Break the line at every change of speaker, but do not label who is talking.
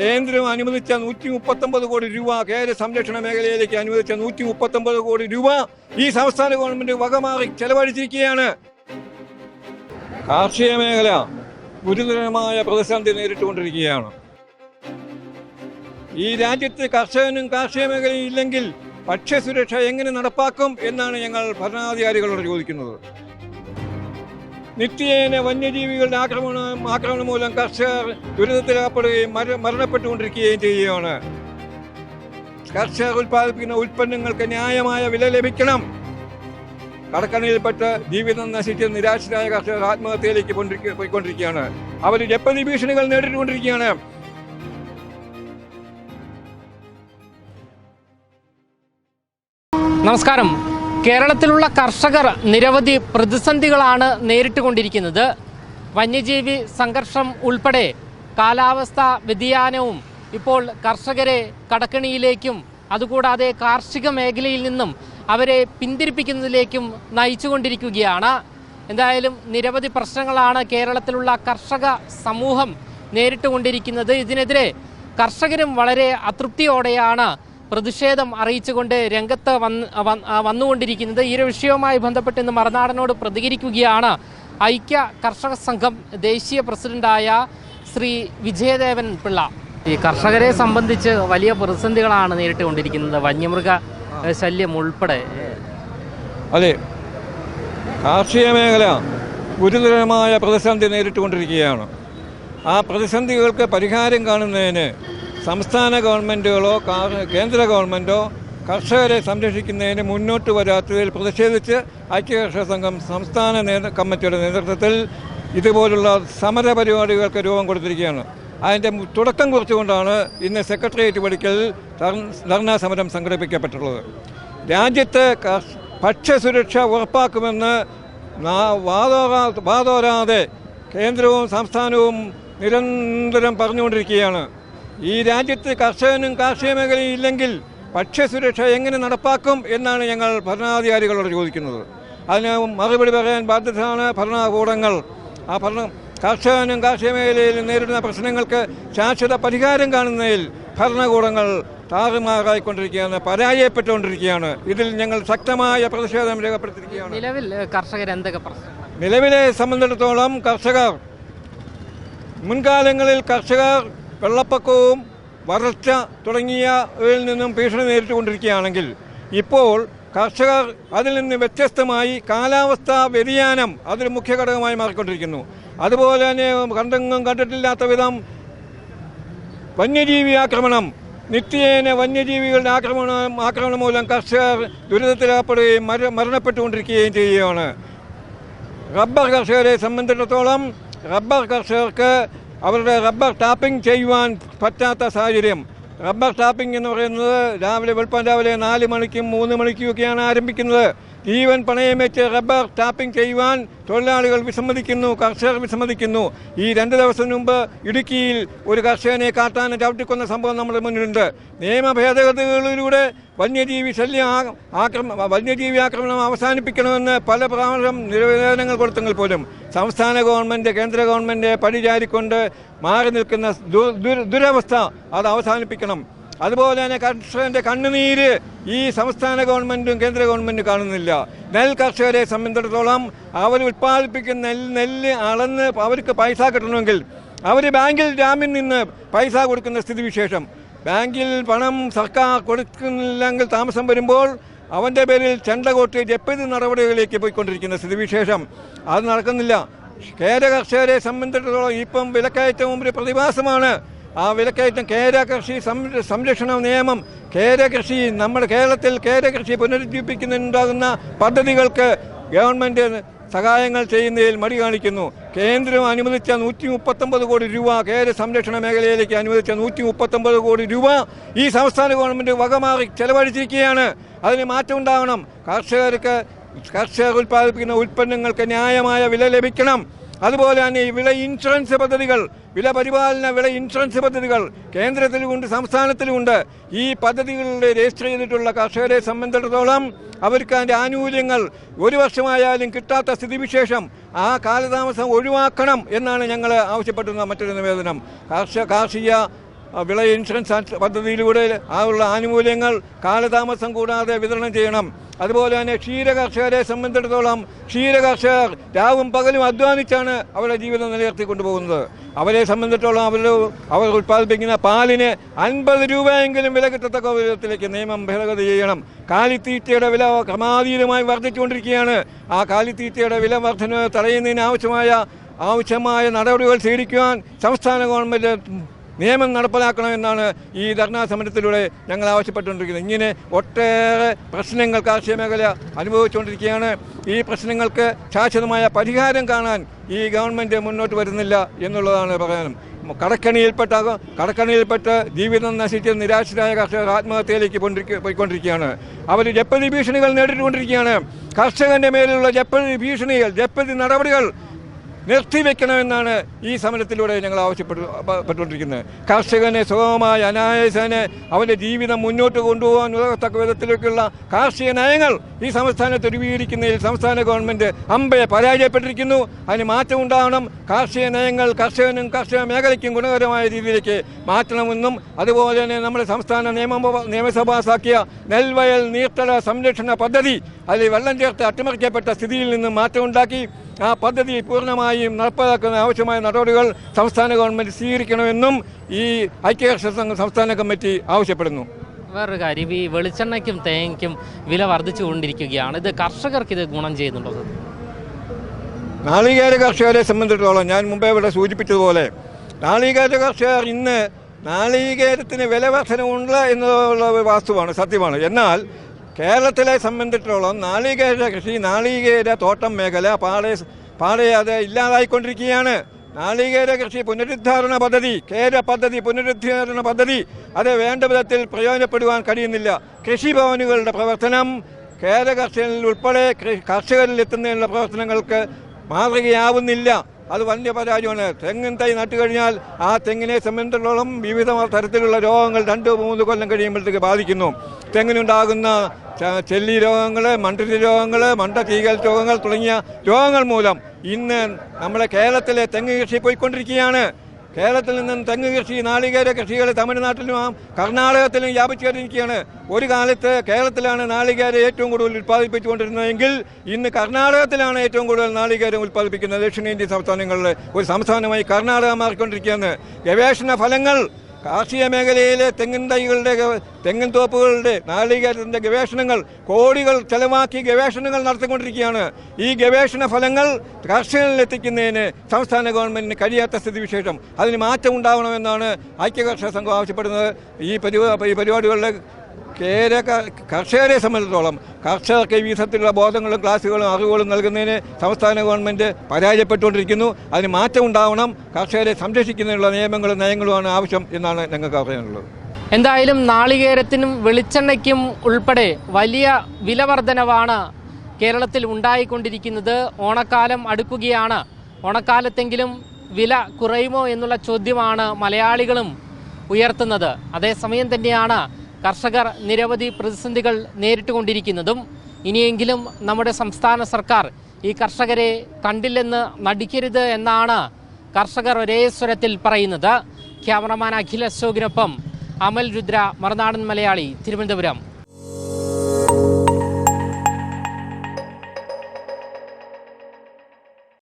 കേന്ദ്രം അനുവദിച്ച നൂറ്റി മുപ്പത്തൊമ്പത് കോടി രൂപ കേര സംരക്ഷണ മേഖലയിലേക്ക് അനുവദിച്ച നൂറ്റി മുപ്പത്തൊമ്പത് കോടി രൂപ ഈ സംസ്ഥാന ഗവൺമെന്റ് വകമാറി ചെലവഴിച്ചിരിക്കുകയാണ്. കാർഷിക മേഖല ഗുരുതരമായ പ്രതിസന്ധി നേരിട്ടുകൊണ്ടിരിക്കുകയാണ്. ഈ രാജ്യത്ത് കർഷകനും കാർഷിക മേഖലയും ഇല്ലെങ്കിൽ ഭക്ഷ്യസുരക്ഷ എങ്ങനെ നടപ്പാക്കും എന്നാണ് ഞങ്ങൾ ഭരണാധികാരികളോട് ചോദിക്കുന്നത്. നിത്യേന വന്യജീവികളുടെ ആക്രമണം ആക്രമണം മൂലം കർഷകർ ദുരിതത്തിലകപ്പെടുകയും മര മരണപ്പെട്ടുകൊണ്ടിരിക്കുകയും ചെയ്യുകയാണ്. കർഷകർ ഉൽപ്പാദിപ്പിക്കുന്ന ഉൽപ്പന്നങ്ങൾക്ക് ന്യായമായ വില ലഭിക്കണം. കടക്കണിയിൽപ്പെട്ട് ജീവിതം നശിച്ച് നിരാശരായ കർഷകർ ആത്മഹത്യയിലേക്ക് കൊണ്ടിരിക്ക- പോയിക്കൊണ്ടിരിക്കുകയാണ്. അവർ ജപ്പതി ഭീഷണികൾ നേരിട്ടുകൊണ്ടിരിക്കുകയാണ്.
നമസ്കാരം. കേരളത്തിലുള്ള കർഷകർ നിരവധി പ്രതിസന്ധികളാണ് നേരിട്ടുകൊണ്ടിരിക്കുന്നത്. വന്യജീവി സംഘർഷം ഉൾപ്പെടെ കാലാവസ്ഥ വ്യതിയാനവും ഇപ്പോൾ കർഷകരെ കടക്കണിയിലേക്കും അതുകൂടാതെ കാർഷിക മേഖലയിൽ നിന്നും അവരെ പിന്തിരിപ്പിക്കുന്നതിലേക്കും നയിച്ചുകൊണ്ടിരിക്കുകയാണ്. എന്തായാലും നിരവധി പ്രശ്നങ്ങളാണ് കേരളത്തിലുള്ള കർഷക സമൂഹം നേരിട്ടുകൊണ്ടിരിക്കുന്നത്. ഇതിനെതിരെ കർഷകരും വളരെ അതൃപ്തിയോടെയാണ് പ്രതിഷേധം അറിയിച്ചുകൊണ്ട് രംഗത്ത് വന്ന് വന്ന്- വന്നുകൊണ്ടിരിക്കുന്നത്. ഈ ഒരു വിഷയവുമായി ബന്ധപ്പെട്ട് ഇന്ന് മറുനാടനോട് പ്രതികരിക്കുകയാണ് ഐക്യ കർഷക സംഘം ദേശീയ പ്രസിഡന്റായ ശ്രീ വിജയദേവൻ പിള്ള. ഈ കർഷകരെ സംബന്ധിച്ച് വലിയ പ്രതിസന്ധികളാണ് നേരിട്ടുകൊണ്ടിരിക്കുന്നത്. വന്യമൃഗ ശല്യം ഉൾപ്പെടെ.
അതെ. കാർഷിക മേഖല ഗുരുതരമായ പ്രതിസന്ധി നേരിട്ടുകൊണ്ടിരിക്കുകയാണ്. ആ പ്രതിസന്ധികൾക്ക് പരിഹാരം കാണുന്നതിന് സംസ്ഥാന ഗവൺമെന്റുകളോ കേന്ദ്ര ഗവൺമെന്റോ കർഷകരെ സംരക്ഷിക്കുന്നതിന് മുന്നോട്ട് വരാത്തതിൽ പ്രതിഷേധിച്ച് ഐക്യകർഷക സംഘം സംസ്ഥാന കമ്മിറ്റിയുടെ നേതൃത്വത്തിൽ ഇതുപോലുള്ള സമര പരിപാടികൾക്ക് രൂപം കൊടുത്തിരിക്കുകയാണ്. അതിന്റെ തുടക്കം കുറിച്ചുകൊണ്ടാണ് ഇന്ന് സെക്രട്ടേറിയറ്റ് പടിക്കൽ ധർ- ധർണാ സമരം സംഘടിപ്പിക്കപ്പെട്ടുള്ളത്. രാജ്യത്ത് ഭക്ഷ്യസുരക്ഷ ഉറപ്പാക്കുമെന്ന് വാതോരാ വാതോരാതെ കേന്ദ്രവും സംസ്ഥാനവും നിരന്തരം പറഞ്ഞുകൊണ്ടിരിക്കുകയാണ്. ഈ രാജ്യത്ത് കർഷകനും കാർഷിക മേഖലയും ഇല്ലെങ്കിൽ ഭക്ഷ്യസുരക്ഷ എങ്ങനെ നടപ്പാക്കും എന്നാണ് ഞങ്ങൾ ഭരണാധികാരികളോട് ചോദിക്കുന്നത്. അതിന് മറുപടി പറയാൻ ബാധ്യതയാണ് ഭരണകൂടങ്ങൾ. ആ ഭരണ കർഷകനും കാർഷിക മേഖലയിൽ നേരിടുന്ന പ്രശ്നങ്ങൾക്ക് ശാശ്വത പരിഹാരം കാണുന്നതിൽ ഭരണകൂടങ്ങൾ താറുമാറായിക്കൊണ്ടിരിക്കുകയാണ് പരാജയപ്പെട്ടുകൊണ്ടിരിക്കുകയാണ്. ഇതിൽ ഞങ്ങൾ ശക്തമായ പ്രതിഷേധം രേഖപ്പെടുത്തിയിരിക്കുകയാണ്.
നിലവിൽ കർഷകർ എന്തൊക്കെ പ്രശ്നം?
നിലവിലെ സംബന്ധിച്ചിടത്തോളം കർഷകർ മുൻകാലങ്ങളിൽ കർഷകർ വെള്ളപ്പൊക്കവും വരൾച്ച തുടങ്ങിയവയിൽ നിന്നും ഭീഷണി നേരിട്ടുകൊണ്ടിരിക്കുകയാണെങ്കിൽ ഇപ്പോൾ കർഷകർ അതിൽ നിന്ന് വ്യത്യസ്തമായി കാലാവസ്ഥാ വ്യതിയാനം അതൊരു മുഖ്യ ഘടകമായി മാറിക്കൊണ്ടിരിക്കുന്നു. അതുപോലെ തന്നെ കണ്ടെങ്ങും കണ്ടിട്ടില്ലാത്ത വിധം വന്യജീവി ആക്രമണം നിത്യേന വന്യജീവികളുടെ ആക്രമണം ആക്രമണം മൂലം കർഷകർ ദുരിതത്തിലേർപ്പെടുകയും മര മരണപ്പെട്ടുകൊണ്ടിരിക്കുകയും ചെയ്യുകയാണ്. റബ്ബർ കർഷകരെ സംബന്ധിച്ചിടത്തോളം റബ്ബർ കർഷകർക്ക് അവരുടെ റബ്ബർ ടാപ്പിംഗ് ചെയ്യുവാൻ പറ്റാത്ത സാഹചര്യം. റബ്ബർ ടാപ്പിംഗ് എന്ന് പറയുന്നത് രാവിലെ വെളുപ്പം രാവിലെ നാല് മണിക്കും മൂന്ന് മണിക്കും ഒക്കെയാണ് ആരംഭിക്കുന്നത്. ജീവൻ പണയം വെച്ച് റബ്ബർ ടാപ്പിംഗ് ചെയ്യുവാൻ തൊഴിലാളികൾ വിസമ്മതിക്കുന്നു കർഷകർ വിസമ്മതിക്കുന്നു. ഈ രണ്ട് ദിവസം മുമ്പ് ഇടുക്കിയിൽ ഒരു കർഷകനെ കാട്ടാൻ ചവിട്ടിക്കൊന്ന സംഭവം നമ്മുടെ മുന്നിലുണ്ട്. നിയമ ഭേദഗതികളിലൂടെ വന്യജീവി ശല്യം ആക്രമ വന്യജീവി ആക്രമണം അവസാനിപ്പിക്കണമെന്ന് പല പ്രാവശ്യം നിവേദനങ്ങൾ കൊടുത്തെങ്കിൽ പോലും സംസ്ഥാന ഗവൺമെന്റ് കേന്ദ്ര ഗവൺമെന്റ് പടിചാരിക്കൊണ്ട് മാറി നിൽക്കുന്ന ദുരവസ്ഥ അത് അവസാനിപ്പിക്കണം. അതുപോലെ തന്നെ കർഷകന്റെ കണ്ണുനീര് ഈ സംസ്ഥാന ഗവൺമെന്റും കേന്ദ്ര ഗവൺമെന്റും കാണുന്നില്ല. നെൽ കർഷകരെ സംബന്ധിച്ചിടത്തോളം അവർ ഉൽപ്പാദിപ്പിക്കുന്ന നെല്ല് നെല്ല് അളന്ന് അവർക്ക് പൈസ കിട്ടണമെങ്കിൽ അവർ ബാങ്കിൽ ജാമ്യം നിന്ന് പൈസ കൊടുക്കുന്ന സ്ഥിതിവിശേഷം ബാങ്കിൽ പണം സർക്കാർ കൊടുക്കുന്നില്ലെങ്കിൽ താമസം വരുമ്പോൾ അവന്റെ പേരിൽ ചെണ്ട കോട്ട് ജപ്തി നടപടികളിലേക്ക് പോയിക്കൊണ്ടിരിക്കുന്ന സ്ഥിതിവിശേഷം അത് നടക്കുന്നില്ല. കേര കർഷകരെ സംബന്ധിച്ചിടത്തോളം ഇപ്പം വിലക്കയറ്റവും ഒരു പ്രതിഭാസമാണ്. ആ വിലക്കയറ്റം കേര കൃഷി സംരക്ഷണ നിയമം കേര കൃഷി നമ്മുടെ കേരളത്തിൽ കേര കൃഷി പുനരുജ്ജീവിപ്പിക്കുന്നുണ്ടാകുന്ന പദ്ധതികൾക്ക് ഗവൺമെന്റ് സഹായങ്ങൾ ചെയ്യുന്നതിൽ മടി കാണിക്കുന്നു. കേന്ദ്രം അനുവദിച്ച നൂറ്റി മുപ്പത്തൊമ്പത് കോടി രൂപ കേര സംരക്ഷണ മേഖലയിലേക്ക് അനുവദിച്ച നൂറ്റി മുപ്പത്തൊമ്പത് കോടി രൂപ ഈ സംസ്ഥാന ഗവൺമെന്റ് വകമാറി ചെലവഴിച്ചിരിക്കുകയാണ്. അതിന് മാറ്റം ഉണ്ടാകണം കർഷകർക്ക് കർഷകർ ഉൽപ്പാദിപ്പിക്കുന്ന ഉൽപ്പന്നങ്ങൾക്ക് ന്യായമായ വില ലഭിക്കണം. അതുപോലെ തന്നെ വിള ഇൻഷുറൻസ് പദ്ധതികൾ വില പരിപാലന വിള ഇൻഷുറൻസ് പദ്ധതികൾ കേന്ദ്രത്തിലുമുണ്ട് സംസ്ഥാനത്തിലുമുണ്ട്. ഈ പദ്ധതികളിൽ രജിസ്റ്റർ ചെയ്തിട്ടുള്ള കർഷകരെ സംബന്ധിച്ചിടത്തോളം അവർക്ക് അതിന്റെ ആനുകൂല്യങ്ങൾ ഒരു വർഷമായാലും കിട്ടാത്ത സ്ഥിതിവിശേഷം ആ കാലതാമസം ഒഴിവാക്കണം എന്നാണ് ഞങ്ങൾ ആവശ്യപ്പെടുന്ന മറ്റൊരു നിവേദനം. കാർഷിക കാർഷിക വിള ഇൻഷുറൻസ് പദ്ധതിയിലൂടെ ആ ഉള്ള ആനുകൂല്യങ്ങൾ കാലതാമസം കൂടാതെ വിതരണം ചെയ്യണം. അതുപോലെ തന്നെ ക്ഷീരകർഷകരെ സംബന്ധിച്ചിടത്തോളം ക്ഷീര കർഷകർ രാവും പകലും അധ്വാനിച്ചാണ് അവരുടെ ജീവിതം നിലനിർത്തി കൊണ്ടുപോകുന്നത് അവരെ സംബന്ധിച്ചിടത്തോളം അവർ അവർ ഉൽപ്പാദിപ്പിക്കുന്ന പാലിന് അൻപത് രൂപയെങ്കിലും വില കിട്ടത്തക്ക വിധത്തിലേക്ക് നിയമം ഭേദഗതി ചെയ്യണം. കാലിത്തീറ്റയുടെ വില ക്രമാതീതമായി വർദ്ധിച്ചുകൊണ്ടിരിക്കുകയാണ്. ആ കാലിത്തീറ്റയുടെ വില വർധന തടയുന്നതിന് ആവശ്യമായ ആവശ്യമായ നടപടികൾ സ്വീകരിക്കുവാൻ സംസ്ഥാന ഗവൺമെന്റ് നിയമം നടപ്പിലാക്കണമെന്നാണ് ഈ ധർണാ സമരത്തിലൂടെ ഞങ്ങൾ ആവശ്യപ്പെട്ടുകൊണ്ടിരിക്കുന്നത്. ഇങ്ങനെ ഒട്ടേറെ പ്രശ്നങ്ങൾ കാർഷിക മേഖല അനുഭവിച്ചുകൊണ്ടിരിക്കുകയാണ്. ഈ പ്രശ്നങ്ങൾക്ക് ശാശ്വതമായ പരിഹാരം കാണാൻ ഈ ഗവൺമെന്റ് മുന്നോട്ട് വരുന്നില്ല എന്നുള്ളതാണ് പറയാനും. കടക്കണിയിൽപ്പെട്ട കടക്കണിയിൽപ്പെട്ട് ജീവിതം നശിച്ച് നിരാശരായ കർഷകർ ആത്മഹത്യയിലേക്ക് കൊണ്ടിരിക്ക- പോയിക്കൊണ്ടിരിക്കുകയാണ്. അവർ ജപ്പതി ഭീഷണികൾ നേരിട്ടുകൊണ്ടിരിക്കുകയാണ്. കർഷകന്റെ മേലുള്ള ജപ്പതി ഭീഷണികൾ ജപ്പതി നടപടികൾ നിർത്തിവെക്കണമെന്നാണ് ഈ സമരത്തിലൂടെ ഞങ്ങൾ ആവശ്യപ്പെട്ടു പ- പെട്ടുകൊണ്ടിരിക്കുന്നത്. കർഷകനെ സുഗമമായ അനായാസനെ അവന്റെ ജീവിതം മുന്നോട്ട് കൊണ്ടുപോകാൻ ഉതകത്തക്ക വിധത്തിലേക്കുള്ള കാർഷിക നയങ്ങൾ ഈ സംസ്ഥാനത്ത് രൂപീകരിക്കുന്നതിൽ സംസ്ഥാന ഗവൺമെന്റ് അമ്പയെ പരാജയപ്പെട്ടിരിക്കുന്നു. അതിന് മാറ്റം ഉണ്ടാവണം. കാർഷിക നയങ്ങൾ കർഷകനും കർഷക മേഖലയ്ക്കും ഗുണകരമായ രീതിയിലേക്ക് മാറ്റണമെന്നും അതുപോലെ തന്നെ നമ്മുടെ സംസ്ഥാന നിയമ നിയമസഭ സാക്കിയ നെൽവയൽ നീർത്തട സംരക്ഷണ പദ്ധതി അതിൽ വെള്ളം ചേർത്ത് അട്ടിമറിക്കപ്പെട്ട സ്ഥിതിയിൽ നിന്ന് മാറ്റമുണ്ടാക്കി ആ പദ്ധതി പൂർണമായും നടപ്പാക്കുന്ന ആവശ്യമായ നടപടികൾ സംസ്ഥാന ഗവൺമെന്റ് സ്വീകരിക്കണമെന്നും ഈ ഐക്യകർഷക സംഘം സംസ്ഥാന കമ്മിറ്റി ആവശ്യപ്പെടുന്നു.
വേറൊരു കാര്യം ഈ വെളിച്ചെണ്ണയ്ക്കും തേങ്ങയ്ക്കും വില വർദ്ധിച്ചുകൊണ്ടിരിക്കുകയാണ്. ഇത് കർഷകർക്ക് ഇത് ഗുണം ചെയ്യുന്നുണ്ടോ?
നാളികേര കർഷകരെ സംബന്ധിച്ചിടത്തോളം ഞാൻ മുമ്പേ ഇവിടെ സൂചിപ്പിച്ചതുപോലെ നാളികേര കർഷകർ ഇന്ന് നാളികേരത്തിന് വില വർധനമുണ്ട് എന്നുള്ള വാസ്തുവാണ് സത്യമാണ്. എന്നാൽ കേരളത്തിലെ സംബന്ധിച്ചിടത്തോളം നാളികേര കൃഷി നാളികേര തോട്ടം മേഖല പാടെ പാടയാതെ ഇല്ലാതായിക്കൊണ്ടിരിക്കുകയാണ്. നാളികേര കൃഷി പുനരുദ്ധാരണ പദ്ധതി കേര പദ്ധതി പുനരുദ്ധാരണ പദ്ധതി അത് വേണ്ട വിധത്തിൽ പ്രയോജനപ്പെടുവാൻ കഴിയുന്നില്ല. കൃഷിഭവനുകളുടെ പ്രവർത്തനം കേര കർഷകരിൽ ഉൾപ്പെടെ കർഷകരിൽ എത്തുന്നതിനുള്ള പ്രവർത്തനങ്ങൾക്ക് മാതൃകയാവുന്നില്ല. അത് വലിയ പരാജയമാണ്. തെങ്ങിൻ തൈ നട്ടു കഴിഞ്ഞാൽ ആ തെങ്ങിനെ സംബന്ധിച്ചിടത്തോളം വിവിധ തരത്തിലുള്ള രോഗങ്ങൾ രണ്ട് മൂന്ന് കൊല്ലം കഴിയുമ്പോഴത്തേക്ക് ബാധിക്കുന്നു. തെങ്ങിനുണ്ടാകുന്ന ചെല്ലി രോഗങ്ങൾ മണ്ടരി രോഗങ്ങൾ മണ്ട തീകൽ രോഗങ്ങൾ തുടങ്ങിയ രോഗങ്ങൾ മൂലം ഇന്ന് നമ്മുടെ കേരളത്തിലെ തെങ്ങ് കൃഷി പോയിക്കൊണ്ടിരിക്കുകയാണ്. കേരളത്തിൽ നിന്നും തെങ്ങ് കൃഷി നാളികേര കൃഷികൾ തമിഴ്നാട്ടിലും കർണാടകത്തിലും വ്യാപിച്ചുകൊണ്ടിരിക്കുകയാണ്. ഒരു കാലത്ത് കേരളത്തിലാണ് നാളികേര ഏറ്റവും കൂടുതൽ ഉൽപ്പാദിപ്പിച്ചുകൊണ്ടിരുന്നതെങ്കിൽ ഇന്ന് കർണാടകത്തിലാണ് ഏറ്റവും കൂടുതൽ നാളികേരം ഉൽപ്പാദിപ്പിക്കുന്നത്. ദക്ഷിണേന്ത്യൻ സംസ്ഥാനങ്ങളിൽ ഒരു സംസ്ഥാനമായി കർണാടക മാറിക്കൊണ്ടിരിക്കുകയാണ്. ഗവേഷണ ഫലങ്ങൾ കാർഷിക മേഖലയിലെ തെങ്ങിൻ തൈകളുടെ തെങ്ങിൻ തോപ്പുകളുടെ നാളികേരത്തിന്റെ ഗവേഷണങ്ങൾ കോടികൾ ചെലവാക്കി ഗവേഷണങ്ങൾ നടത്തിക്കൊണ്ടിരിക്കുകയാണ്. ഈ ഗവേഷണ ഫലങ്ങൾ കർഷകരിൽ എത്തിക്കുന്നതിന് സംസ്ഥാന ഗവൺമെന്റിന് കഴിയാത്ത സ്ഥിതിവിശേഷം. അതിന് മാറ്റം ഉണ്ടാവണമെന്നാണ് ഐക്യകർഷക സംഘം ആവശ്യപ്പെടുന്നത്. ഈ പരിപാടികളുടെ കേര കർഷകരെ സംബന്ധിച്ചിടത്തോളം കർഷകർക്ക് ഈ വിധത്തിലുള്ള ബോധങ്ങളും ക്ലാസ്സുകളും അറിവുകളും നൽകുന്നതിന് സംസ്ഥാന ഗവൺമെന്റ് പരാജയപ്പെട്ടുകൊണ്ടിരിക്കുന്നു. അതിന് മാറ്റം ഉണ്ടാവണം. കർഷകരെ സംരക്ഷിക്കുന്നതിനുള്ള നിയമങ്ങളും നയങ്ങളുമാണ് ആവശ്യം എന്നാണ് ഞങ്ങൾക്ക് അറിയാനുള്ളത്.
എന്തായാലും നാളികേരത്തിനും വെളിച്ചെണ്ണയ്ക്കും ഉൾപ്പെടെ വലിയ വില വർധനവാണ് കേരളത്തിൽ ഉണ്ടായിക്കൊണ്ടിരിക്കുന്നത്. ഓണക്കാലം അടുക്കുകയാണ്. ഓണക്കാലത്തെങ്കിലും വില കുറയുമോ എന്നുള്ള ചോദ്യമാണ് മലയാളികളും ഉയർത്തുന്നത്. അതേസമയം തന്നെയാണ് കർഷകർ നിരവധി പ്രതിസന്ധികൾ നേരിട്ടുകൊണ്ടിരിക്കുന്നതും ഇനിയെങ്കിലും നമ്മുടെ സംസ്ഥാന സർക്കാർ ഈ കർഷകരെ കണ്ടില്ലെന്ന് നടിക്കരുത് എന്നാണ് കർഷകർ ഒരേ സ്വരത്തിൽ പറയുന്നത്. ക്യാമറമാൻ അഖിൽ അശോകിനൊപ്പം അമൽ രുദ്ര മറുനാടൻ മലയാളി തിരുവനന്തപുരം.